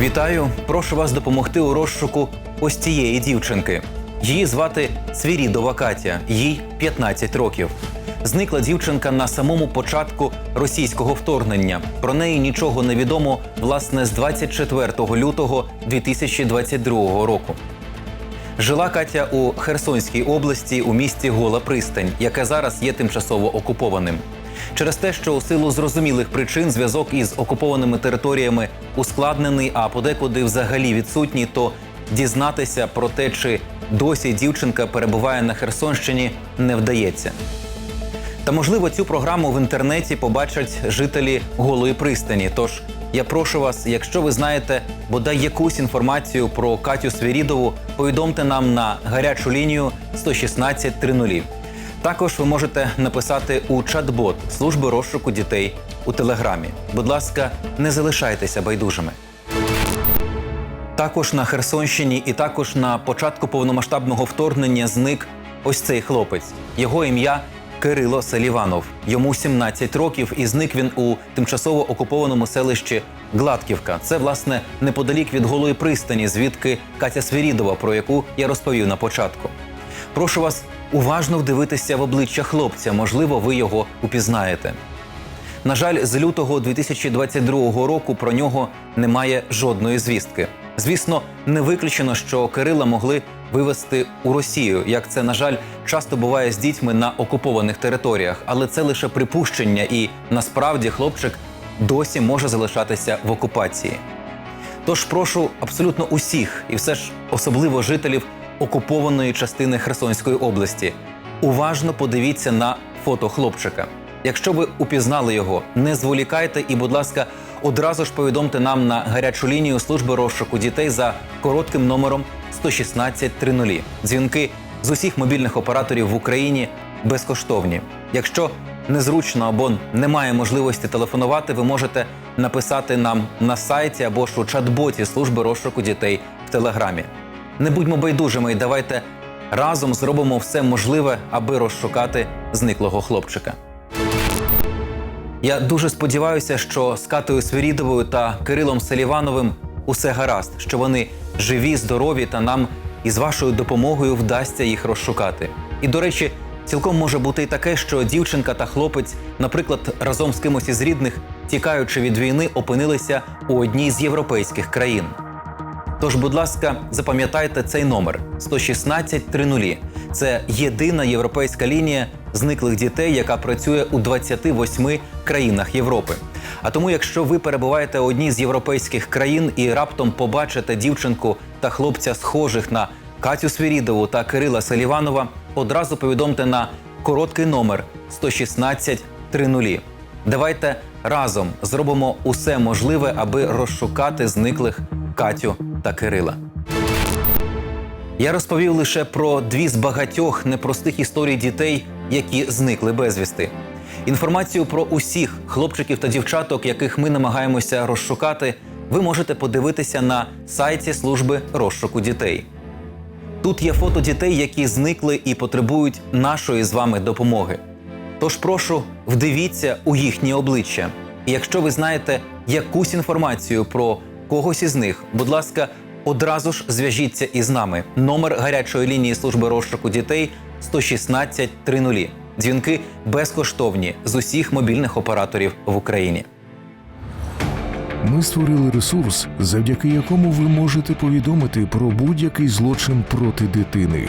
Вітаю! Прошу вас допомогти у розшуку ось цієї дівчинки. Її звати Свірідова Катя, їй 15 років. Зникла дівчинка на самому початку російського вторгнення. Про неї нічого не відомо власне з 24 лютого 2022 року. Жила Катя у Херсонській області у місті Гола Пристань, яке зараз є тимчасово окупованим. Через те, що у силу зрозумілих причин зв'язок із окупованими територіями ускладнений, а подекуди взагалі відсутній, то дізнатися про те, чи досі дівчинка перебуває на Херсонщині, не вдається. Та можливо цю програму в інтернеті побачать жителі голої пристані. Тож я прошу вас, якщо ви знаєте бодай якусь інформацію про Катю Свірідову, повідомте нам на гарячу лінію 116 30. Також ви можете написати у чат-бот служби розшуку дітей у телеграмі. Будь ласка, не залишайтеся байдужими. Також на Херсонщині і також на початку повномасштабного вторгнення зник ось цей хлопець. Його ім'я Кирило Селіванов. Йому 17 років, і зник він у тимчасово окупованому селищі Гладківка. Це власне неподалік від голої пристані, звідки Катя Свірідова, про яку я розповів на початку. Прошу вас уважно вдивитися в обличчя хлопця. Можливо, ви його упізнаєте. На жаль, з лютого 2022 року про нього немає жодної звістки. Звісно, не виключено, що Кирила могли вивезти у Росію, як це, на жаль, часто буває з дітьми на окупованих територіях, але це лише припущення, і насправді хлопчик досі може залишатися в окупації. Тож прошу абсолютно усіх, і все ж особливо жителів окупованої частини Херсонської області, уважно подивіться на фото хлопчика. Якщо ви упізнали його, не зволікайте і, будь ласка, одразу ж повідомте нам на гарячу лінію служби розшуку дітей за коротким номером 116 30. Дзвінки з усіх мобільних операторів в Україні безкоштовні. Якщо незручно або немає можливості телефонувати, ви можете написати нам на сайті або ж у чат-боті служби розшуку дітей в Телеграмі. Не будьмо байдужими і давайте разом зробимо все можливе, аби розшукати зниклого хлопчика. Я дуже сподіваюся, що з Катою Свирідовою та Кирилом Селівановим усе гаразд, що вони живі, здорові, та нам із вашою допомогою вдасться їх розшукати. І до речі, цілком може бути і таке, що дівчинка та хлопець, наприклад, разом з кимось із рідних, тікаючи від війни, опинилися у одній з європейських країн. Тож, будь ласка, запам'ятайте цей номер 116 30. Це єдина європейська лінія зниклих дітей, яка працює у 28 країнах Європи. А тому, якщо ви перебуваєте у одній з європейських країн і раптом побачите дівчинку та хлопця, схожих на Катю Свірідову та Кирила Селіванова, одразу повідомте на короткий номер 116 30. Давайте разом зробимо усе можливе, аби розшукати зниклих Катю та Кирила. Я розповів лише про дві з багатьох непростих історій дітей, які зникли безвісти. Інформацію про усіх хлопчиків та дівчаток, яких ми намагаємося розшукати, ви можете подивитися на сайті служби розшуку дітей. Тут є фото дітей, які зникли і потребують нашої з вами допомоги. Тож прошу, вдивіться у їхні обличчя. І якщо ви знаєте якусь інформацію про когось із них, будь ласка, одразу ж зв'яжіться із нами. Номер гарячої лінії служби розшуку дітей 116 30. Дзвінки безкоштовні з усіх мобільних операторів в Україні. Ми створили ресурс, завдяки якому ви можете повідомити про будь-який злочин проти дитини.